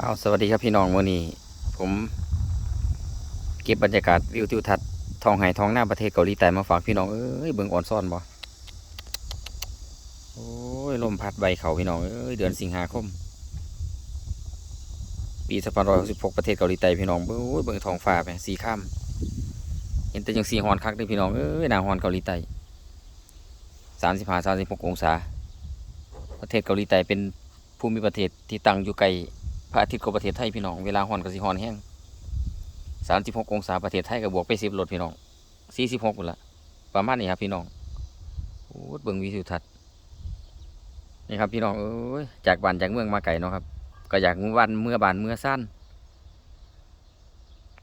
เอาสวัสดีครับพี่น้องวันนี้ ผม เก็บบรรยากาศวิวทิวทัศน์ทองไหทองหน้าประเทศเกาหลีใต้มาฝากพี่น้องเอ้ยเบิ่งอ่อนซ่อนบ่โอ้ยลมพัดใบเขาพี่น้องเอ้ยเดือนสิงหาคม ปี2566ประเทศเกาหลีใต้พี่น้องเบิ่งโอ้ยเบิ่งท้องฟ้าไปสีข้ามเห็นแต่ยังสีฮอนคักเด้อพี่น้องเอ้ยหนาฮอนเกาหลีใต้35 36องศา ประเทศเกาหลีใต้เป็นภูมิประเทศที่ตั้งอยู่ไกล พระอาทิตย์กับประเทศไทยพี่น้อง เวลาฮ้อนก็สิฮ้อนแห้งสามสิบหกองศาประเทศไทยก็บวกไปสิบลดพี่น้องสี่สิบหกหมดละประมาณนี้ครับพี่น้องโอ้เบิ่งวิวทัศน์นี่ครับพี่น้องเอ้ยจากบ้านจากเมืองมาไกลเนาะครับ ก็อยากมือวันเมื่อบานเมื่อสั้น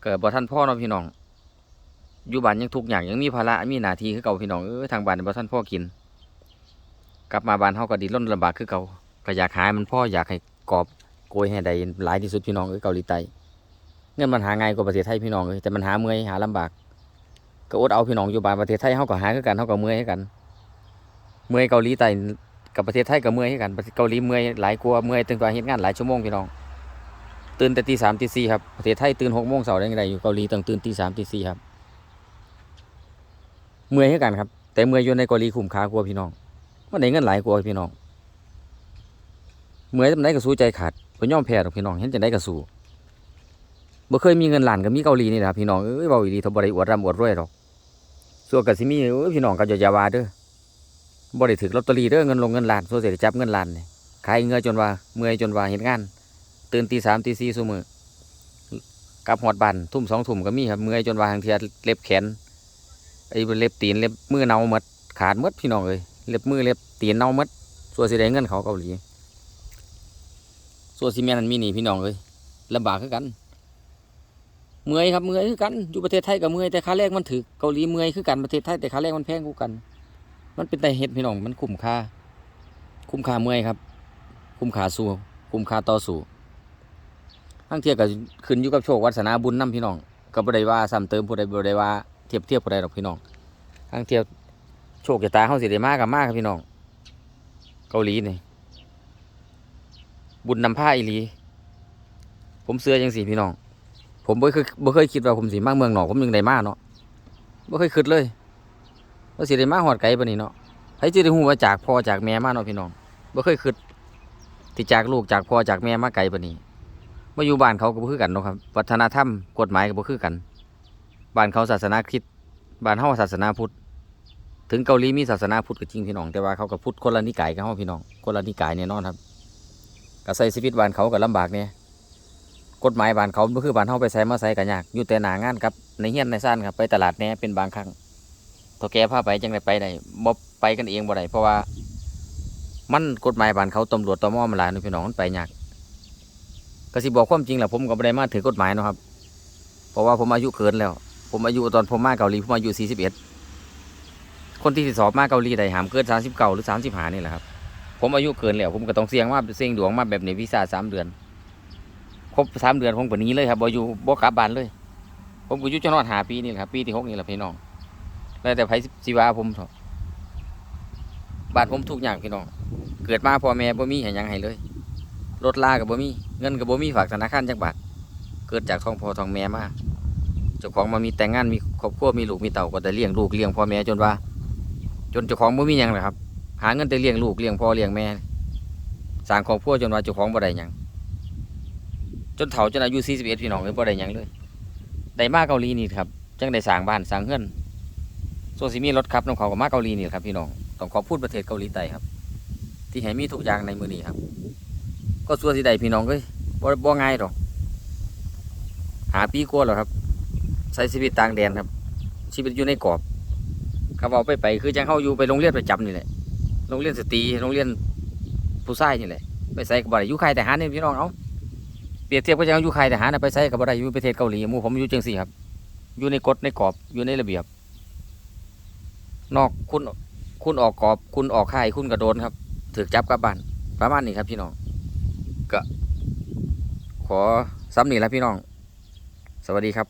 เกิดบ่ท่านพ่อเนาะพี่น้องอยู่บ้านยังทุกอย่างยังมีภาระมีหน้าที่คือเก่าพี่น้องเอ้ยทางบ้านบ่ท่านพ่อกิน กลับมาบ้านเฮาก็ดิ้นลำบากคือเก่าก็อยากหาให้มันพ่ออยากให้กอบ โกยให้ได้หลายที่สุดพี่น้องเอ้ยเกาหลีใต้เงินมันหาง่ายกว่าประเทศไทยพี่น้องเอ้ยแต่มันหาเมื่อยหาลำบาก ก็อดเอาพี่น้องอยู่บ้านประเทศไทยเฮาก็หาคือกันเฮาก็เมื่อยให้กัน เมื่อยเกาหลีใต้กับประเทศไทยก็เมื่อยให้กันเกาหลีเมื่อยหลายกว่าเมื่อยตั้งแต่เฮ็ดงานหลายชั่วโมงพี่น้องตื่นแต่ตีสามตีสี่ครับประเทศไทยตื่นหกโมงเช้าได้ยังไงอยู่เกาหลีต้องตื่นตีสามตีสี่ครับ เมื่อยให้กันครับ แต่เมื่อยอยู่ในเกาหลีคุ้มค่ากว่าพี่น้องมันได้เงินหลายกว่าพี่น้อง เมื่อยจำได้ก็สู้ใจขาดบ่ยอมแพ้ดอกพี่น้องเห็นจังได้ก็สู้บ่เคยมีเงินหลานก็มีเกาหลีนี่แหละครับพี่น้องเอ้ยเว้าอีหลีทบ่ได้อวดร่ำอวดรวยดอกส่วนก็สิมีเอ้ยพี่น้องก็อย่ายาวาเด้อบ่ได้ถึกลอตเตอรี่เด้อเงินลงเงินหลานส่วนเสิได้จับเงินหลานนี่ขายเงื่อจนว่าเมื่อยจนว่าเฮ็ดงาน ตื่นตี3ตี4ซุมื้อกลับฮอดบ้านทุ่ม2ทุ่มก็มีครับเมื่อยจนว่าทางเทียเล็บแขนไอ้เล็บตีนเล็บมือเน่าหมดขาดหมดพี่น้องเอ้ยเล็บมือเล็บตีนเน่าหมดส่วนสิได้เงินเขาเกาหลี ส่วนซีเมนต์นั้นมีหนีพี่น้องเลยลำบากคือกันเมื่อยครับเมื่อยคือกันอยู่ประเทศไทยกับเมื่อยแต่ค่าแรกมันถือเกาหลีเมื่อยคือกันประเทศไทยแต่ค่าแรกมันแพงกูกัน มันเป็นแต่เห็ดพี่น้องมันคุ้มค่า คุ้มค่าเมื่อยครับ คุ้มค่าสู้คุ้มค่าต่อสู้ทั้งเทียบกับขึ้นอยู่กับโชควาสนาบุญนํพี่น้องก็บ่ได้ว่าซ้ำเติมผู้ใดบ่ได้ว่าเทียบเทียบผู้ใดหรอกพี่น้องทั้งเทียบโชคชะตาเฮาสิได้มากกับมากครับพี่น้อง เกาหลีนี่ บุญนำผ้าอีหลี ผมเสื้อยังสีพี่น้อง ผมบ่เคยบ่เคยคิดว่าผมสิมาเมืองหนอกผมยังได้มาเนาะบ่เคยคิดเลยว่าสิได้มาฮอดไกลปนนี้เนาะใครสิได้ฮู้ว่าจากพ่อจากแม่มาเนาะพี่น้องบ่เคยคิดที่จากลูกจากพ่อจากแม่มาไกลปนนี้มาอยู่บ้านเขาก็บ่คือกันเนาะครับ วัฒนธรรมกฎหมายก็บ่คือกันบ้านเขาศาสนาคริสต์บ้านเฮาศาสนาพุทธถึงเกาหลีมีศาสนาพุทธก็จริงพี่น้องแต่ว่าเขาก็พุทธคนละนิกายกับเฮาพี่น้องคนละนิกายแน่นอนครับ ก็ใส่ชีวิตบ้านเขาก็ลำบากเนี่ยกฎหมายบ้านเขาบ่คือบ้านเฮาไปใส่มาใส่กันยากอยู่แต่หนางานครับในเฮียนในซ่านครับไปตลาดแหน่ยเป็นบางครั้งถ้าแกพาไปจังไดไปได้บ่ไปกันเองบ่ได้เพราะว่า มันกฎหมายบ้านเขาตำรวจตมมันหลายนพี่น้องมันไปยากก็สิบอกความจริงแหละผมก็บ่ได้มาถือกฎหมายนะครับ เพราะว่าผมอายุเกินแล้ว ผมอายุตอนผมมาเกาหลีผมอายุ41คนที่สิสอบมาเกาหลีได้หามเกิน39หรือ35นี่แหละครับ ผมอายุเกินแล้วผมก็ต้องเสี่ยงมาเสี่ยงดวงมาแบบในวีซ่าสามเดือน ครบสามเดือนผมก็หนีเลยครับบอยู่บ่กลับบ้านเลย ผมก็อยู่จนอดหาปีนี่แหละครับปีที่หกนี่แหละพี่น้องแล้วแต่ไผสิวาผมบ้านผมทุกอย่างพี่น้องเกิดมาพ่อแม่บ่มีให้หยังให้เลยรถลาก็บ่มีเงินก็บ่มีฝากธนาคารจักบาทเกิดจากท้องพ่อท้องแม่มาเจ้าของมามีแต่งงานมีครอบครัวมีลูกมีเต่าก็ได้เลี้ยงลูกเลี้ยงพ่อแม่จนว่า จนเจ้าของบ่มีหยังเลยครับ หาเงินแต่เลี้ยงลูกเลี้ยงพ่อเลี้ยงแม่สร้างครอบครัวจนว่าเจ้าของบ่ได้หยังจนเฒ่าจนอายุ41พี่น้องเลยบ่ได้หยังเลยได้มาเกาหลีนี่ครับจังได้สร้างบ้านสร้างเฮือนส่วนสิมีรถขับน้องเขาก็มาเกาหลีนี่ครับพี่น้องต้องขอบคุณประเทศเกาหลีใต้ครับ ที่ให้มีทุกอย่างในมือนี้ครับ ก็ส่วนสิได้พี่น้องเอ้ยบ่บ่ง่ายดอกหาปีกว่าแล้วครับใช้ชีวิตต่างแดนครับ ชีวิตอยู่ในกรอบเขาเอาไปไปคือจังเข้าอยู่ไปโรงเรียนประจำนี่แหละ โรงเรียนสตรีโรงเรียนผู้ชายนี่แหละไปใส่กับบ่ได้อยู่ค่ายทหารนี่พี่น้องเอาเปรียบเทียบก็จะอยู่ค่ายทหารน่ะไปใส่กับบ่ได้อยู่ประเทศเกาหลีมูผมอยู่จังซี่ครับ อยู่ในกฎในกรอบอยู่ในระเบียบ นอกคุณคุณออกกรอบ คุณออกค่ายคุณก็โดนครับถูกจับกลับบ้านประมาณนี้ครับพี่น้องก็ขอซ้ำนี่แหละพี่น้อง สวัสดีครับ